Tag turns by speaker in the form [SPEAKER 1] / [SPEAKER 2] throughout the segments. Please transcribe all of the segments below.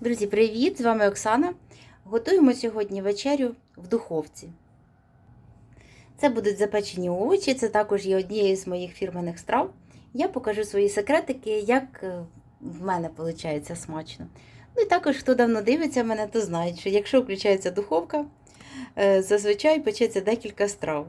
[SPEAKER 1] Друзі, привіт! З вами Оксана. Готуємо сьогодні вечерю в духовці. Це будуть запечені овочі, це також є однією з моїх фірменних страв. Я покажу свої секретики, як е, в мене виходить смачно. Ну і також, хто давно дивиться мене, то знає, що якщо включається духовка, е, зазвичай печеться декілька страв.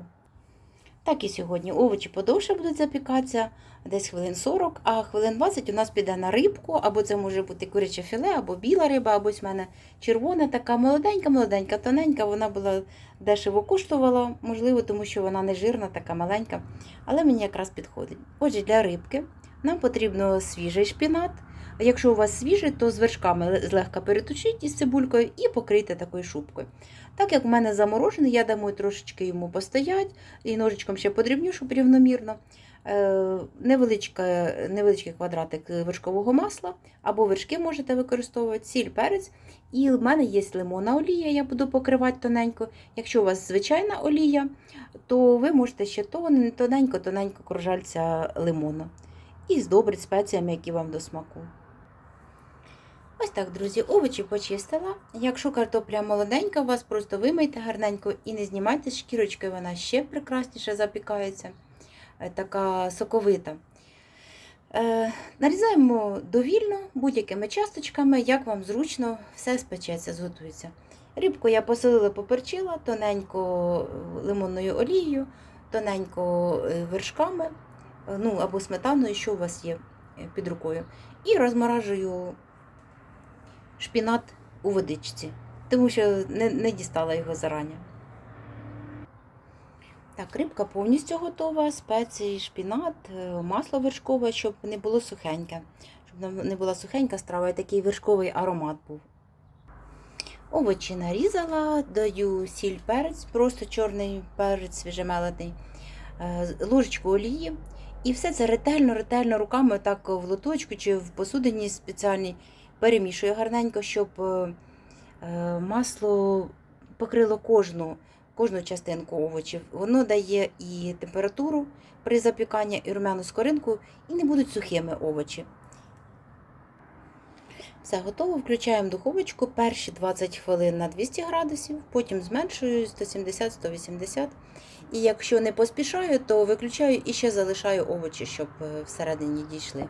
[SPEAKER 1] Так і сьогодні овочі подовше будуть запікатися, десь хвилин 40, а хвилин 20 у нас піде на рибку, або це може бути куряче філе, або біла риба, або в мене червона, така молоденька, молоденька, тоненька. Вона була дешево коштувала, можливо, тому що вона не жирна, така маленька, але мені якраз підходить. Отже, для рибки нам потрібно свіжий шпінат. Якщо у вас свіжий, то з вершками злегка перетушіть із цибулькою і покрийте такою шубкою. Так як в мене заморожений, я дамо трошечки йому постоять і ножичком ще подрібню, щоб рівномірно. Е, невеличка, невеличкий квадратик вершкового масла, або вершки можете використовувати, сіль, перець. І в мене є лимонна олія, я буду покривати тоненько. Якщо у вас звичайна олія, то ви можете ще тоненько-тоненько кружальця лимону. І здобрити спеціями, які вам до смаку. Ось так, друзі, овочі почистила. Якщо картопля молоденька, у вас просто вимийте гарненько і не знімайте з шкірочки, вона ще прекрасніше запікається, е, така соковита. Е, нарізаємо довільно будь-якими часточками, як вам зручно, все спечеться, зготується. Рибку я посолила, поперчила, тоненько лимонною олією, тоненько е, вершками, ну або сметаною, що у вас є під рукою. І розморажую шпінат у водичці, тому що не, не дістала його зарані. Так, рибка повністю готова, спеції, шпінат, е, масло вершкове, щоб не було сухеньке. Щоб не була сухенька страва, і такий вершковий аромат був. Овочі нарізала, даю сіль перець, просто чорний перець свіжемелений, е, ложечку олії. І все це ретельно-ретельно руками так в лоточку чи в посудині спеціальній перемішую гарненько, щоб е, масло покрило кожну кожну частинку овочів. Воно дає і температуру при запіканні, і румяну скоринку, і не будуть сухими овочі. Все готово. Включаємо духовочку перші 20 хвилин на 200 градусів, потім зменшую 170-180. І якщо не поспішаю, то виключаю і ще залишаю овочі, щоб е, всередині дійшли.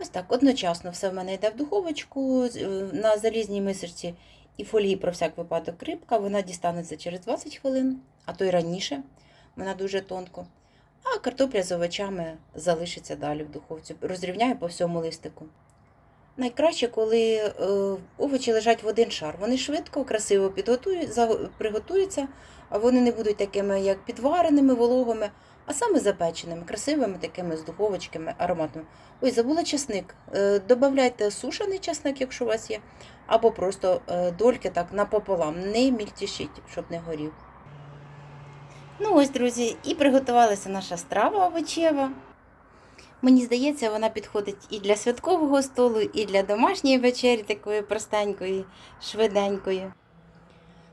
[SPEAKER 1] Ось так, одночасно все в мене йде в духовочку е, на залізній мисочці і фолії про всяк випадок рибка. Вона дістанеться через 20 хвилин, а то й раніше. Вона дуже тонко. А картопля з овочами залишиться далі в духовці. Розрівняю по всьому листику. Найкраще, коли е, овочі лежать в один шар. Вони швидко, красиво приготуються, а вони не будуть такими, як підвареними, вологими, а саме запеченими, красивими, такими з духовочками, ароматними. Ой, забула чесник. Е, добавляйте сушений чесник, якщо у вас є, або просто е, дольки так напополам. Не мільтішіть, щоб не горів. Ну ось, друзі, і приготувалася наша страва овочева. Мені здається, вона підходить і для святкового столу, і для домашньої вечері, такої простенької, швиденької.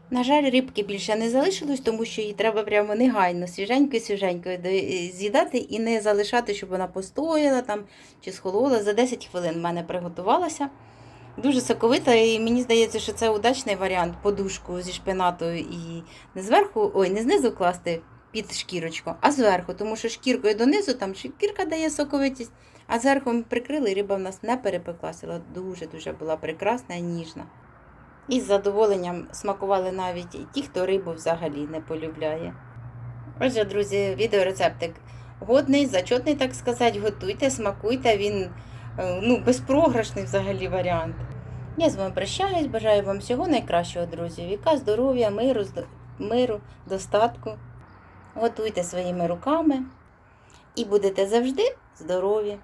[SPEAKER 1] На жаль, рибки більше не залишилось, тому що її треба прямо негайно, свіженькою-свіженькою з'їдати і не залишати, щоб вона постояла там чи схолола. За 10 хвилин в мене приготувалася. Дуже соковита, і мені здається, що це удачний варіант подушку зі шпинатою і не зверху, ой, не знизу класти під шкірочку, а зверху, тому що шкіркою донизу там шкірка дає соковитість, а зверху ми прикрили, і риба в нас не перепеклася. Дуже-дуже була прекрасна і ніжна. І з задоволенням смакували навіть ті, хто рибу взагалі не полюбляє. Отже, друзі, відеорецептик годний, зачотний, так сказати, готуйте, смакуйте, він ну, безпрограшний взагалі варіант. Я з вами прощаюсь, бажаю вам всього найкращого, друзі. Віка, здоров'я, миру, миру, достатку. Готуйте своїми руками і будете завжди здорові.